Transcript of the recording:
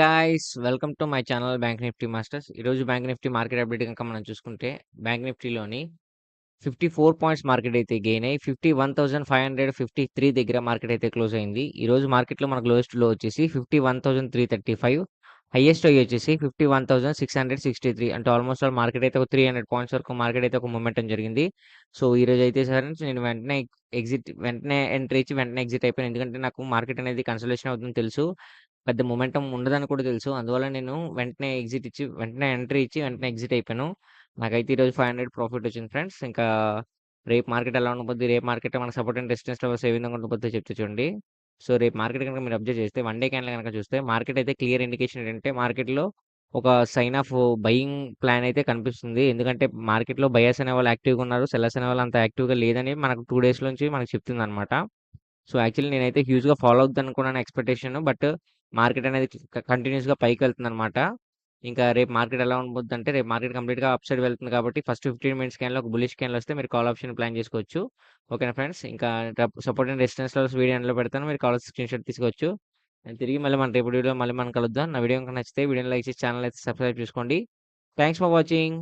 Guys welcome to my channel bank nifty masters ఈరోజు bank Nifty market update కనుక మనం చూసుకుంటే బ్యాంక్ నిఫ్టీలోని ఫిఫ్టీ ఫోర్ పాయింట్స్ మార్కెట్ అయితే గెయిన్ అయ్యి fifty one thousand five hundred fifty three దగ్గర market అయితే క్లోజ్ అయింది. ఈ రోజు మార్కెట్లో మనకు లోయెస్ట్లో వచ్చేసి fifty one thousand three thirty five highest అయ్యి వచ్చేసి fifty one thousand six hundred sixty three అంటే ఆల్మోస్ట్ ఆల్ మార్కెట్ అయితే ఒక త్రీ హండ్రెడ్ పాయింట్స్ వరకు మార్కెట్ అయితే ఒక మూమెంటం జరిగింది. సో ఈ రోజు అయితే సరే నేను వెంటనే ఎగ్జిట్ వెంటనే ఎంట్రీ ఇచ్చి వెంటనే ఎగ్జిట్ అయిపోయాను. ఎందుకంటే నాకు మార్కెట్ అనేది కన్సల్టేషన్ అవుతుందని తెలుసు. పెద్ద మొమెంటం ఉండదని కూడా తెలుసు. అందువల్ల నేను వెంటనే ఎగ్జిట్ ఇచ్చి వెంటనే ఎంట్రీ ఇచ్చి వెంటనే ఎగ్జిట్ అయిపోయాను. నాకైతే ఈరోజు ఫైవ్ హండ్రెడ్ ప్రాఫిట్ వచ్చింది ఫ్రెండ్స్. ఇంకా రేపు మార్కెట్ ఎలా ఉండబోద్ది? రేపు మార్కెట్ మన సపోర్ట్ అండ్ రెసిస్టెన్స్ లెవెల్స్ ఏ విధంగా ఉండబోద్దో చెప్తే చూడండి. సో రేపు మార్కెట్ కనుక మీరు అబ్జర్వ్ చేస్తే వన్ డే క్యాన్లు కనుక చూస్తే మార్కెట్ అయితే క్లియర్ ఇండికేషన్ ఏంటంటే మార్కెట్లో ఒక సైన్ ఆఫ్ బయింగ్ ప్లాన్ అయితే కనిపిస్తుంది. ఎందుకంటే మార్కెట్లో బయర్స్ అనే వాళ్ళు యాక్టివ్గా ఉన్నారు. సెల్లర్స్ అనే వాళ్ళు అంత యాక్టివ్గా లేదని మనకు టూ డేస్ నుంచి మనకు చెప్తుంది అనమాట సో యాక్చువల్లీ నేనైతే హ్యూజ్గా ఫాలో అవుద్ది అనుకున్నాను ఎక్స్పెక్టేషన్. బట్ మార్కెట్ అనేది కంటిన్యూస్గా పైకి వెళ్తుంది అనమాట ఇంకా రేపు మార్కెట్ ఎలా ఉండబోద్ది అంటే రేపు మార్కెట్ కంప్లీట్గా అప్ సైడ్ వెళ్తుంది కాబట్టి ఫస్ట్ ఫిఫ్టీన్ మినిట్స్ క్యాన్లో ఒక బులిష్ క్యాన్లో వస్తే మీరు కాల్ ఆప్షన్ ప్లాన్ చేసుకోవచ్చు. ఓకేనా ఫ్రెండ్స్? ఇంకా support and resistance levels video ఎండ్లో పెడతాను. మీరు కాల్ స్క్రీన్ షాట్ తీసుకోవచ్చు. నేను తిరిగి మళ్ళీ మన రేపు వీడియోలో మళ్ళీ మనం కలుద్దాం. నా వీడియో కనుక నచ్చితే వీడియోని లైక్ చేసి ఛానల్ అయితే సబ్స్క్రైబ్ చేసుకోండి. Thanks for watching.